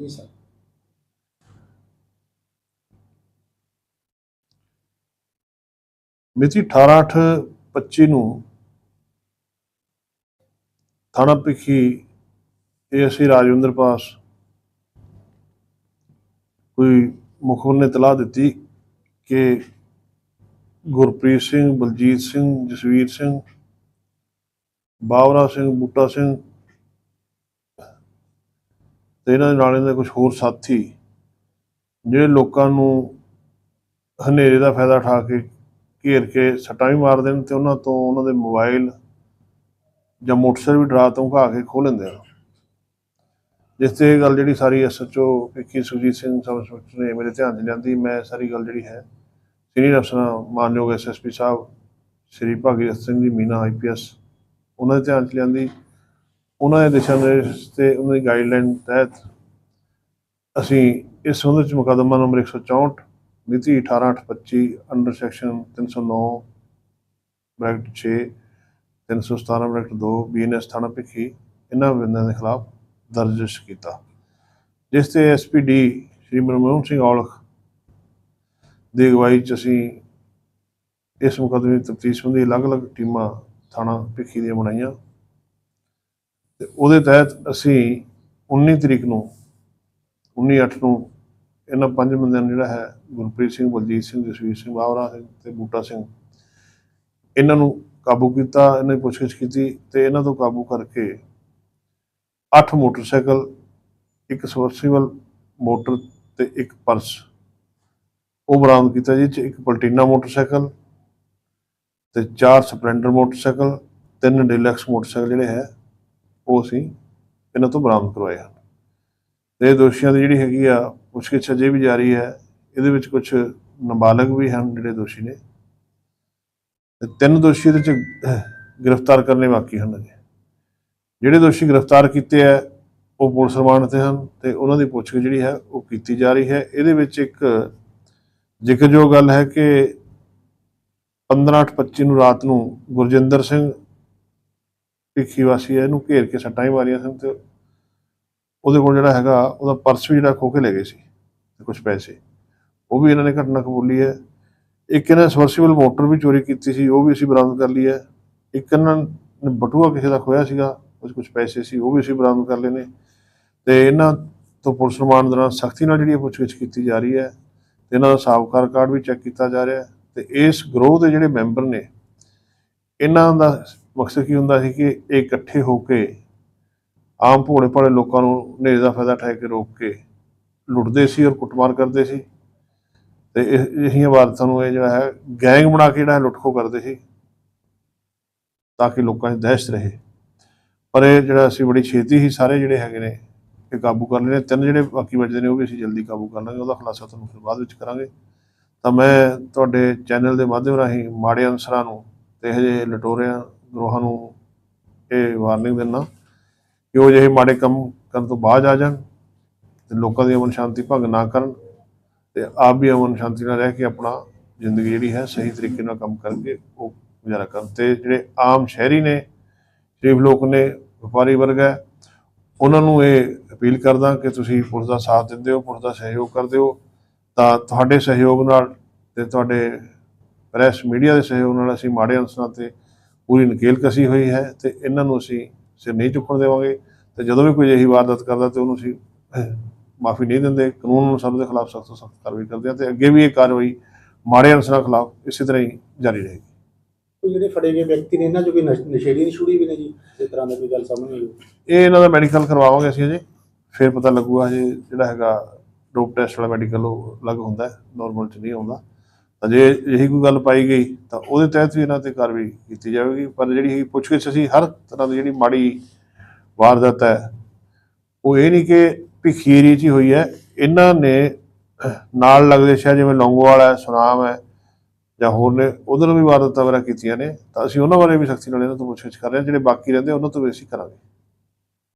ਜੀ ਸਰ ਮਿਤੀ 18/8/25 ਨੂੰ ਥਾਣਾ ਪਿੱਖੀ ਏਐਸਏ ਰਾਜਵਿੰਦਰ ਪਾਸ ਕੋਈ ਮੁਖਬਰ ਨੇ ਤਲਾਹ ਦਿੱਤੀ ਕਿ ਗੁਰਪ੍ਰੀਤ ਸਿੰਘ, ਬਲਜੀਤ ਸਿੰਘ, ਜਸਵੀਰ ਸਿੰਘ ਬਾਵਰਾ ਸਿੰਘ, ਬੂਟਾ ਸਿੰਘ ਤੇ ਇਹਨਾਂ ਦੇ ਨਾਲ ਇਹਨਾਂ ਦੇ ਕੁਝ ਹੋਰ ਸਾਥੀ ਜਿਹੜੇ ਲੋਕਾਂ ਨੂੰ ਹਨੇਰੇ ਦਾ ਫਾਇਦਾ ਉਠਾ ਕੇ ਘੇਰ ਕੇ ਸੱਟਾਂ ਵੀ ਮਾਰਦੇ ਨੇ ਤੇ ਉਹਨਾਂ ਤੋਂ ਉਹਨਾਂ ਦੇ ਮੋਬਾਈਲ ਜਾਂ ਮੋਟਰਸਾਈਕਲ ਵੀ ਡਰਾ ਤੋਂ ਧਮਕਾ ਕੇ ਖੋਹ ਲੈਂਦੇ ਆ। ਜਿਸ ਤੇ ਇਹ ਗੱਲ ਜਿਹੜੀ ਸਾਰੀ ਐਸਐਚਓ ਪਿੱਕੀ ਸੁਜੀਤ ਸਿੰਘ ਸਬ ਇੰਸਪੈਕਟਰ ਨੇ ਮੇਰੇ ਧਿਆਨ 'ਚ ਲਿਆਂਦੀ, ਮੈਂ ਸਾਰੀ ਗੱਲ ਜਿਹੜੀ ਹੈ ਸੀਨੀਅਰ ਅਫਸਰਾਂ, ਮਾਨਯੋਗ ਐਸਐਸਪੀ ਸਾਹਿਬ, ਸ਼੍ਰੀ ਭਾਗੀਰਥ ਸਿੰਘ ਜੀ, ਮੀਨਾ ਆਈਪੀਐਸ ਉਹਨਾਂ ਦੇ ਧਿਆਨ 'ਚ ਲਿਆਂਦੀ। ਉਹਨਾਂ ਦੇ ਦਿਸ਼ਾ ਨਿਰਦੇਸ਼ ਤੇ ਉਹਨਾਂ ਦੀ ਗਾਈਡਲਾਈਨ ਤਹਿਤ ਅਸੀਂ ਇਸ ਸੰਬੰਧ ਵਿੱਚ ਮੁਕੱਦਮਾ ਨੰਬਰ 164 ਮਿਤੀ 18/8/25 under section 309 bracket 6 317 bracket 2 BNS ਥਾਣਾ ਭਿੱਖੀ, ਇਹਨਾਂ ਬੰਦਿਆਂ ਦੇ ਖਿਲਾਫ ਦਰਜ ਕੀਤਾ। ਜਿਸ ਤੇ ਐਸਪੀਡੀ ਸ਼੍ਰੀ ਮਨਮੋਹਨ ਸਿੰਘ ਔਲਖ ਦੀ ਅਗਵਾਈ ਚ ਅਸੀਂ ਇਸ ਮੁਕੱਦਮੇ ਦੀ ਤਫਤੀਸ਼ ਸੰਬੰਧੀ ਅਲੱਗ-ਅਲੱਗ ਟੀਮਾਂ ਥਾਣਾ ਭਿੱਖੀ ਦੀਆਂ ਬਣਾਈਆਂ। ਤੇ ਉਹਦੇ ਤਹਿਤ ਅਸੀਂ 19 ਤਰੀਕ ਨੂੰ 19/8 ਨੂੰ ਇਹਨਾਂ ਪੰਜ ਬੰਦਿਆਂ ਨੂੰ ਜਿਹੜਾ ਹੈ ਗੁਰਪ੍ਰੀਤ ਸਿੰਘ, ਬਲਜੀਤ ਸਿੰਘ, ਜਸਵੀਰ ਸਿੰਘ ਬਾਵਰਾ ਸਿੰਘ ਤੇ ਬੂਟਾ ਸਿੰਘ, ਇਹਨਾਂ ਨੂੰ ਕਾਬੂ ਕੀਤਾ, ਇਹਨਾਂ ਦੀ ਪੁੱਛਗਿੱਛ ਕੀਤੀ ਤੇ ਇਹਨਾਂ ਤੋਂ ਕਾਬੂ ਕਰਕੇ 8 ਮੋਟਰਸਾਈਕਲ, ਇੱਕ ਸਬਮਰਸੀਬਲ ਮੋਟਰ ਤੇ ਇੱਕ ਪਰਸ ਉਹ ਬਰਾਮਦ ਕੀਤਾ ਜੀ ਚ ਇੱਕ ਪਲਟੀਨਾ ਮੋਟਰਸਾਈਕਲ ਤੇ ਚਾਰ ਸਪਲੈਂਡਰ ਮੋਟਰਸਾਈਕਲ, ਤਿੰਨ ਡੀਲਕਸ ਮੋਟਰਸਾਈਕਲ ਜਿਹੜੇ ਹੈ ਉਹ ਅਸੀਂ ਇਹਨਾਂ ਤੋਂ ਬਰਾਮਦ ਕਰਵਾਏ ਹਨ। ਤੇ ਦੋਸ਼ੀਆਂ ਦੀ ਜਿਹੜੀ ਹੈਗੀ ਆ, ਪੁੱਛਗਿੱਛ ਅਜੇ ਵੀ ਜਾਰੀ ਹੈ। ਇਹਦੇ ਵਿੱਚ ਕੁਝ ਨਾਬਾਲਗ ਵੀ ਹਨ ਜਿਹੜੇ ਦੋਸ਼ੀ ਨੇ। ਤੇ ਤਿੰਨ ਦੋਸ਼ੀ ਇਹਦੇ ਚ ਗ੍ਰਿਫਤਾਰ ਕਰਨੇ ਬਾਕੀ ਹਨ ਅਜੇ। ਜਿਹੜੇ ਦੋਸ਼ੀ ਗ੍ਰਿਫਤਾਰ ਕੀਤੇ ਆ, ਉਹ ਪੁਲਿਸ ਰਿਮਾਂਡ ਤੇ ਹਨ ਤੇ ਉਹਨਾਂ ਦੀ ਪੁੱਛਗਿੱਛ ਜਿਹੜੀ ਹੈ, ਉਹ ਕੀਤੀ ਜਾ ਰਹੀ ਹੈ। ਇਹਦੇ ਵਿੱਚ ਇੱਕ ਜ਼ਿਕਰਯੋਗ ਗੱਲ ਹੈ ਕਿ 15/8/25 ਨੂੰ ਰਾਤ ਨੂੰ ਗੁਰਜਿੰਦਰ ਸਿੰਘ ਭਿੱਖੀ ਵਾਸੀ ਹੈ ਇਹਨੂੰ ਘੇਰ ਕੇ ਸੱਟਾਂ ਹੀ ਮਾਰੀਆਂ ਸਨ ਤੇ ਉਹਦੇ ਕੋਲ ਜਿਹੜਾ ਹੈਗਾ, ਉਹਦਾ ਪਰਸ ਵੀ ਜਿਹੜਾ ਖੋ ਕੇ ਲੈ ਗਏ ਸੀ ਤੇ ਕੁਝ ਪੈਸੇ। ਉਹ ਵੀ ਇਹਨਾਂ ਨੇ ਘਟਨਾ ਕਬੂਲੀ ਹੈ। ਇੱਕ ਇਹਨਾਂ ਸਬਮਰਸੀਬਲ ਮੋਟਰ ਵੀ ਚੋਰੀ ਕੀਤੀ ਸੀ, ਉਹ ਵੀ ਅਸੀਂ ਬਰਾਮਦ ਕਰ ਲਈ ਹੈ। ਇੱਕ ਇਹਨਾਂ ਨੇ ਬਟੂਆ ਕਿਸੇ ਦਾ ਖੋਇਆ ਸੀਗਾ ਕੁਝ ਕੁਝ ਪੈਸੇ ਸੀ, ਉਹ ਵੀ ਅਸੀਂ ਬਰਾਮਦ ਕਰ ਲਏ ਨੇ। ਤੇ ਇਹਨਾਂ ਤੋਂ ਪੁਲਿਸ ਰਿਮਾਂਡ ਦੌਰਾਨ ਸਖਤੀ ਨਾਲ ਜਿਹੜੀ ਪੁੱਛਗਿੱਛ ਕੀਤੀ ਜਾ ਰਹੀ ਹੈ ਤੇ ਇਹਨਾਂ ਦਾ ਸਾਬਕਾ ਰਿਕਾਰਡ ਵੀ ਚੈੱਕ ਕੀਤਾ ਜਾ ਰਿਹਾ ਹੈ। ਤੇ ਇਸ ਗਰੋਹ ਦੇ ਜਿਹੜੇ ਮੈਂਬਰ ਨੇ, ਇਹਨਾਂ ਦਾ ਮਕਸਦ ਕੀ ਹੁੰਦਾ ਸੀ ਕਿ ਇਹ ਇਕੱਠੇ ਹੋ ਕੇ ਆਮ ਭੋਲੇ ਭਾਲੇ ਲੋਕਾਂ ਨੂੰ ਹਨੇਰੇ ਦਾ ਫਾਇਦਾ ਠਹਿ ਕੇ ਰੋਕ ਕੇ ਲੁੱਟਦੇ ਸੀ ਔਰ ਕੁੱਟਮਾਰ ਕਰਦੇ ਸੀ। ਤੇ ਇਹ ਇਹੀਆਂ ਵਾਰਤਾਂ ਨੂੰ ਇਹ ਜਿਹੜਾ ਹੈ, ਗੈਂਗ ਬਣਾ ਕੇ ਜਿਹੜਾ ਹੈ ਲੁੱਟਖੋ ਕਰਦੇ ਸੀ ਤਾਂ ਕਿ ਲੋਕਾਂ 'ਚ ਦਹਿਸ਼ਤ ਰਹੇ। ਪਰ ਇਹ ਜਿਹੜਾ ਅਸੀਂ ਬੜੀ ਛੇਤੀ ਹੀ ਸਾਰੇ ਜਿਹੜੇ ਹੈਗੇ ਨੇ, ਇਹ ਕਾਬੂ ਕਰ ਲਏ ਨੇ। ਤਿੰਨ ਜਿਹੜੇ ਬਾਕੀ ਬਚਦੇ ਨੇ ਉਹ ਵੀ ਅਸੀਂ ਜਲਦੀ ਕਾਬੂ ਕਰ ਲਾਂਗੇ, ਉਹਦਾ ਖੁਲਾਸਾ ਤੁਹਾਨੂੰ ਫਿਰ ਬਾਅਦ ਵਿੱਚ ਕਰਾਂਗੇ। ਤਾਂ ਮੈਂ ਤੁਹਾਡੇ ਚੈਨਲ ਦੇ ਮਾਧਿਅਮ ਰਾਹੀਂ ਮਾੜੇ ਅਨਸਰਾਂ ਨੂੰ ਤੇ ਇਹੋ ਜਿਹੇ ਲਟੋਰਿਆਂ ਗਰੋਹਾਂ ਨੂੰ ਇਹ ਵਾਰਨਿੰਗ ਦਿੰਦਾ ਕਿ ਉਹ ਜਿਹੇ ਮਾੜੇ ਕੰਮ ਕਰਨ ਤੋਂ ਬਾਅਦ ਆ ਜਾਣ ਤੇ ਲੋਕਾਂ ਦੀ ਅਮਨ ਸ਼ਾਂਤੀ ਭੰਗ ਨਾ ਕਰਨ ਤੇ ਆਪ ਵੀ ਅਮਨ ਸ਼ਾਂਤੀ ਨਾਲ ਰਹਿ ਕੇ ਆਪਣਾ ਜ਼ਿੰਦਗੀ ਜਿਹੜੀ ਹੈ ਸਹੀ ਤਰੀਕੇ ਨਾਲ ਕੰਮ ਕਰਕੇ ਉਹ ਗੁਜ਼ਾਰਾ ਕਰਨ। ਤੇ ਜਿਹੜੇ ਆਮ ਸ਼ਹਿਰੀ ਨੇ, ਸ਼ਰੀਫ ਲੋਕ ਨੇ, ਵਪਾਰੀ ਵਰਗ ਹੈ, ਉਹਨਾਂ ਨੂੰ ਇਹ ਅਪੀਲ ਕਰਦਾ ਕਿ ਤੁਸੀਂ ਪੁਲਿਸ ਦਾ ਸਾਥ ਦਿੰਦੇ ਹੋ, ਪੁਲਿਸ ਦਾ ਸਹਿਯੋਗ ਕਰਦੇ ਹੋ, ਤਾਂ ਤੁਹਾਡੇ ਸਹਿਯੋਗ ਨਾਲ ਤੇ ਤੁਹਾਡੇ ਪ੍ਰੈਸ ਮੀਡੀਆ ਦੇ ਸਹਿਯੋਗ ਨਾਲ ਅਸੀਂ ਮਾੜੇ ਅਨਸਰਾਂ ਤੇ ਪੂਰੀ ਨਕੇਲ ਕਸੀ ਹੋਈ ਹੈ ਤੇ ਇਹਨਾਂ ਨੂੰ ਅਸੀਂ ਸਿਰ ਨਹੀਂ ਚੁੱਕਣ ਦੇਵਾਂਗੇ ਤੇ ਜਦੋਂ ਵੀ ਕੋਈ ਅਜਿਹੀ ਵਾਰਦਾਤ ਕਰਦਾ ਤੇ ਉਹਨੂੰ ਅਸੀਂ ਮਾਫੀ ਨਹੀਂ ਦਿੰਦੇ ਕਾਨੂੰਨ ਅਨੁਸਾਰ ਉਹਦੇ ਖਿਲਾਫ ਸਖਤ ਸਖਤ ਕਾਰਵਾਈ ਕਰਦੇ ਹਾਂ ਤੇ ਅੱਗੇ ਵੀ ਇਹ ਕਾਰਵਾਈ ਮਾੜੇ ਅਨਸਰਾਂ ਖਿਲਾਫ ਇਸੇ ਤਰ੍ਹਾਂ ਹੀ ਜਾਰੀ ਰਹੇਗੀ। ਜਿਹੜੇ ਫੜੇ ਗਏ ਵਿਅਕਤੀ ਨੇ ਇਹਨਾਂ ਚੋਂ ਕੋਈ ਨਸ਼- ਨਸ਼ੇੜੀ ਦੀ ਛੁੜੀ ਵੀ ਨੇ ਜੀ? ਇਸ ਤਰ੍ਹਾਂ ਦਾ ਕੋਈ ਗੱਲ ਸਾਹਮਣੇ ਆਈ ਇਹ ਇਹਨਾਂ ਦਾ ਮੈਡੀਕਲ ਕਰਵਾਵਾਂਗੇ ਅਸੀਂ ਅਜੇ। ਫਿਰ ਪਤਾ ਲੱਗੂਗਾ ਹਜੇ ਜਿਹੜਾ ਹੈਗਾ ਡੋਪ ਟੈਸਟ ਵਾਲਾ ਮੈਡੀਕਲ ਉਹ ਅਲੱਗ ਹੁੰਦਾ ਹੈ ਨਾਰਮਲ ਚ ਨਹੀਂ ਆਉਂਦਾ। ਤਾਂ ਜੇ ਇਹੀ ਕੋਈ ਗੱਲ ਪਾਈ ਗਈ, ਤਾਂ ਉਹਦੇ ਤਹਿਤ ਵੀ ਇਹਨਾਂ ਤੇ ਕਾਰਵਾਈ ਕੀਤੀ ਜਾਵੇਗੀ। ਪਰ ਜਿਹੜੀ ਹੈਗੀ ਪੁੱਛਗਿੱਛ ਅਸੀਂ ਹਰ ਤਰ੍ਹਾਂ ਦੀ ਜਿਹੜੀ ਮਾੜੀ ਵਾਰਦਾਤ ਹੈ, ਉਹ ਇਹ ਨਹੀਂ ਕਿ ਭਿੱਖੀ ਏਰੀਏ 'ਚ ਹੀ ਹੋਈ ਹੈ। ਇਹਨਾਂ ਨੇ ਨਾਲ ਲੱਗਦੇ ਸ਼ਹਿਰ ਜਿਵੇਂ ਲੌਂਗੋਵਾਲ ਹੈ, ਸੁਨਾਮ ਹੈ ਜਾਂ ਹੋਰ ਨੇ, ਉਧਰ ਵੀ ਵਾਰਦਾਤਾਂ ਵਗੈਰਾ ਕੀਤੀਆਂ ਨੇ। ਤਾਂ ਅਸੀਂ ਉਹਨਾਂ ਬਾਰੇ ਵੀ ਸਖਤੀ ਨਾਲ ਇਹਨਾਂ ਤੋਂ ਪੁੱਛਗਿੱਛ ਕਰ ਰਹੇ ਹਾਂ, ਜਿਹੜੇ ਬਾਕੀ ਰਹਿੰਦੇ ਉਹਨਾਂ ਤੋਂ ਵੀ ਅਸੀਂ ਕਰਾਂਗੇ।